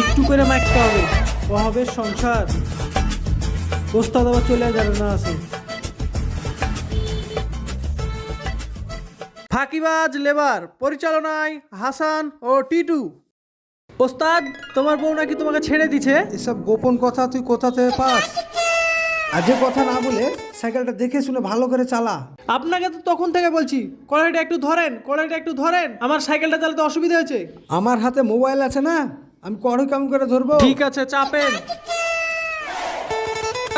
একটু করে মাখতে হবে ও হবে সংসার। ওস্তাদ আবার চলে যাবে না আছে ফাঁকিবাজ লেবার পরিচালনায় হাসান ও টিটু। ওস্তাদ তোমার বউ নাকি তোমাকে ছেড়ে দিছে? এসব গোপন কথা তুই কোথা থেকে পাস? আজে কথা না বলে সাইকেলটা দেখে শুনে ভালো করে চালা। আপনাকে তো তখন থেকে বলছি কড়াইটা একটু ধরেন কড়াইটা একটু ধরেন আমার সাইকেলটা চালাতে অসুবিধা হয়েছে। আমার হাতে মোবাইল আছে না? আমি কড়ই কাম করে ধরবো? ঠিক আছে চাপেন।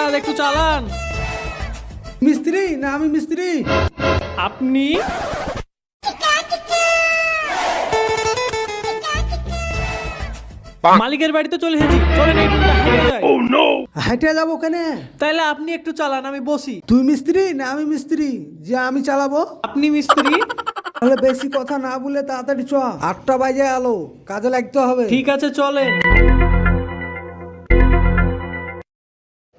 আর একটু চালান। মিস্ত্রি? না আমি মিস্ত্রি। আপনি? মালিকের বাড়িতে চলে এসেছি চলেন একটু হেঁটে যাই হেঁটে যাব কেন? তাহলে আপনি একটু চালান আমি বসি। তুই মিস্ত্রি? না আমি মিস্ত্রি। যে আমি চালাবো? আপনি মিস্ত্রি? তাহলে বেশি কথা না বলে তাড়াতাড়ি চ। আটটা বাজে আলো কাজে লাগতে হবে। ঠিক আছে চলেন।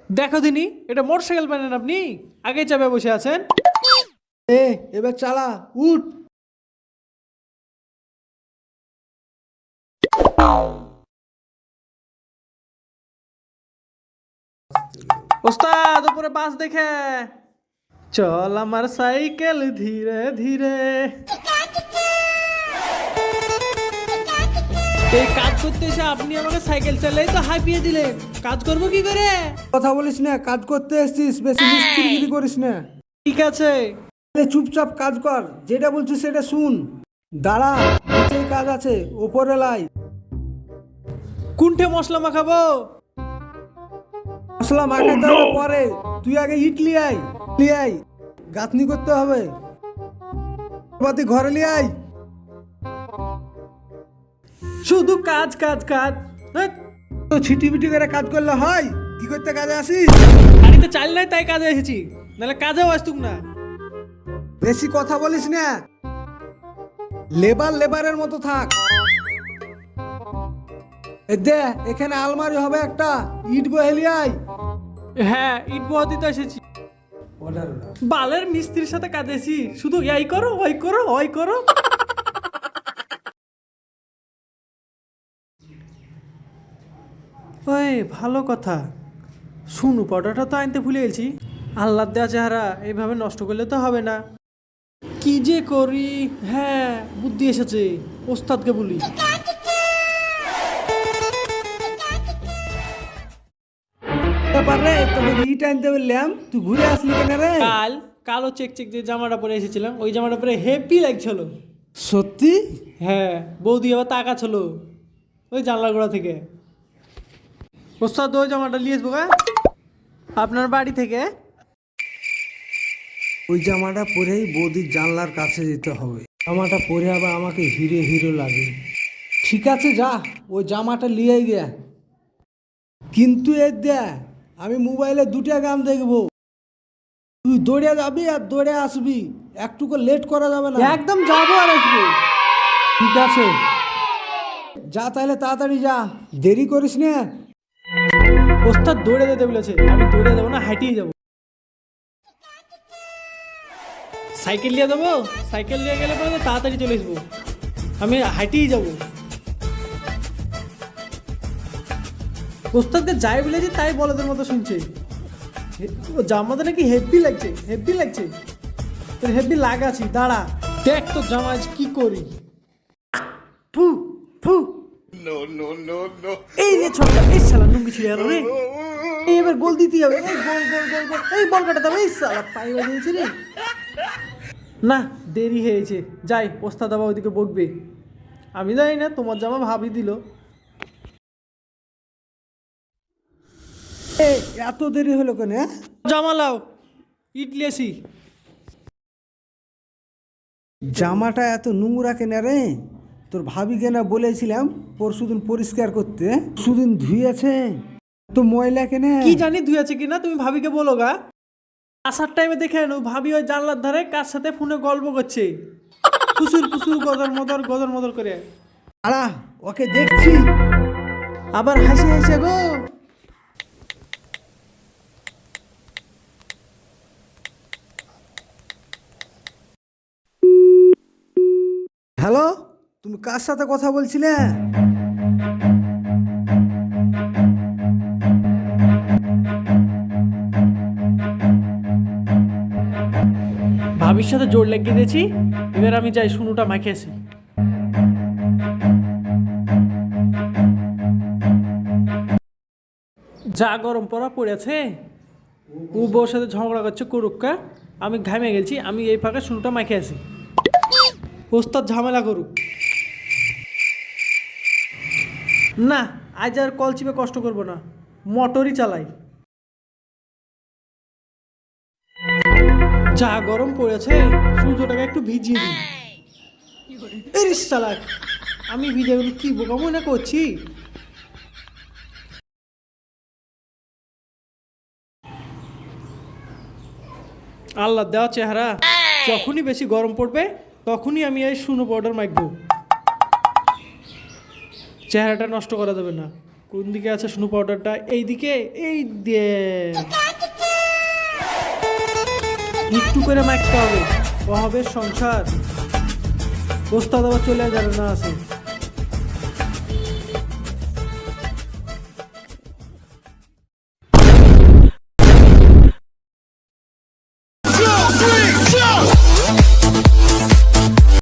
দেখো দিনি এটা মোটরসাইকেল পানেন আপনি? আগে চাপে বসে আছেন। এ এবার চালা উঠ। ওস্তাদ উপরে বাস দেখে। চল আমার সাইকেল ধীরে ধীরে। এই কাজ করতে এসে আপনি আমাকে সাইকেল চালাই তো হাঁপিয়ে দিলেন। কাজ করব কি করে? কথা বলিস না কাজ করতে এসছিস বেশি মিস্ত্রিগিরি করিস না। ঠিক আছে। চুপচাপ কাজ কর যেটা বলছিস সেটা শুন। দাঁড়া নিচে কাজ আছে ওপরে লাই। কুণ্ঠে মশলা মাখাবো? মশলা মাখাতে হবে পরে। তুই আগে ইডলি আই ইডলি আই গাঁথনি করতে হবে। বাতি ঘরে লিয়ে আই শুধু কাজ কাজ কাজ। ধ্যাৎ, তো ছিটিমিটি করে কাজ করলে হয়। কি করতে কাজে আসিস? বাড়িতে চাল নাই তাই কাজে এসেছি। নাহলে কাজেও আসতুক না। বেশি কথা বলিস না। লেবার লেবারের মতো থাক। এ দে এখানে আলমারি হবে একটা। ইট বহেলি আই হ্যাঁ ইট বহাতে তো এসেছি। বালের মিস্ত্রির সাথে এসেছি শুধু, এই করো, ওই করো ওই করো। ওই, ভালো কথা। শুনু পটাটা তো আনতে ভুলে গেছি। আল্লাহ দেওয়া চেহারা, এইভাবে নষ্ট করলে তো হবে না। কি যে করি? হ্যাঁ বুদ্ধি এসেছে, ওস্তাদকে বলি। ইট আনতে বললাম তুই ঘুরে আসলি কেন রে? কাল কালো চেক চেক যে জামাটা পরে এসেছিলাম ওই জামাটা পরে হেপি লাগছিল। সত্যি? হ্যাঁ বৌদি আবার তাকাচ্ছিল ওই জানলা গোড়া থেকে। ওস্তাদ ওই জামাটা নিয়ে আসব গা? আপনার বাড়ি থেকে? ওই জামাটা পরেই বৌদির জানলার কাছে যেতে হবে। জামাটা পরে আবার আমাকে হিরো হিরো লাগে। ঠিক আছে যা ওই জামাটা নিয়ে গিয়া কিন্তু এ দে আমি মোবাইলে দুটা গান দেখব। তুই দৌড়ে যাবি আর দৌড়ে আসবি। একটুকু লেট করা যাবে না। একদম যাব আর আসব। ঠিক আছে। যা তাহলে তাড়াতাড়ি যা। দেরি করিস না। ওস্তাদ দৌড়ে যেতে বলেছে। আমি দৌড়ে যাব না হাঁটিয়ে যাব। সাইকেল নিয়ে যাব? সাইকেল নিয়ে গেলে পরে তাড়াতাড়ি চলে আসব। আমি হাঁটিয়ে যাব। ওস্তাদকে যাই বলেছি, তাই বলদের মতো শুনছে। জামাটা নাকি হেভি লাগছে হেভি লাগছে। তোর হেভি লাগাছি, দাঁড়া। দেখ তো জামা কি করি। ফু ফু। এই এই এবার হবে। বল বাজিয়েছে রে। না, দেরি হয়েছে। যাই, ওস্তাদ ওইদিকে বকবে। আমি জানি না, তোমার জামা ভাবি দিল। এত দেরি হলো কেন হ্যাঁ? জামা লাও ইডলি আসি জামাটা এত নোংরা কেনা রে? তোর ভাবি কেনা বলেছিলাম পরশুদিন পরিষ্কার করতে সুদিন ধুয়েছে তো ময়লা কেনে? কি জানি ধুই আছে কিনা তুমি ভাবিকে বলো গা। আসার টাইমে দেখে নো ভাবি ওই জানলার ধারে কার সাথে ফোনে গল্প করছে। ফুসুর ফুসুর গদর মদর গদর মদর করে। আড়া ওকে দেখছি। আবার হাসি হাসি গো। হ্যালো, তুমি কার সাথে কথা বলছিলে? ভাবির সাথে জোর লেগে দিয়েছি এবার আমি যাই শুনুটা মাখে আসি। যা গরম পড়া পড়েছে, ও বউর সাথে ঝগড়া করছে কুরুক্কা, আমি ঘামে গেছি, আমি এই ফাঁকে শুনুটা মাখে আসি। ওস্তাদ ঝামেলা করুক। না আজ আর কল চিপে কষ্ট করব না। মোটরই চালাই। যা গরম পড়েছে সূর্যটাকে একটু ভিজিয়ে দিই এরিস চালাক আমি ভিজে গেলে কি বোকা মনে করছি? আল্লাহ দেওয়া চেহারা যখনই বেশি গরম পড়বে তখনই আমি এই শুনো পাউডার মাখবো চেহারাটা নষ্ট করা যাবে না। কোন দিকে আছে শুনো পাউডারটা এই দিকে এই দিয়ে। একটু করে মাখতে হবে। ও হবে সংসার। ওস্তাদ আবার চলে যাবে না আছে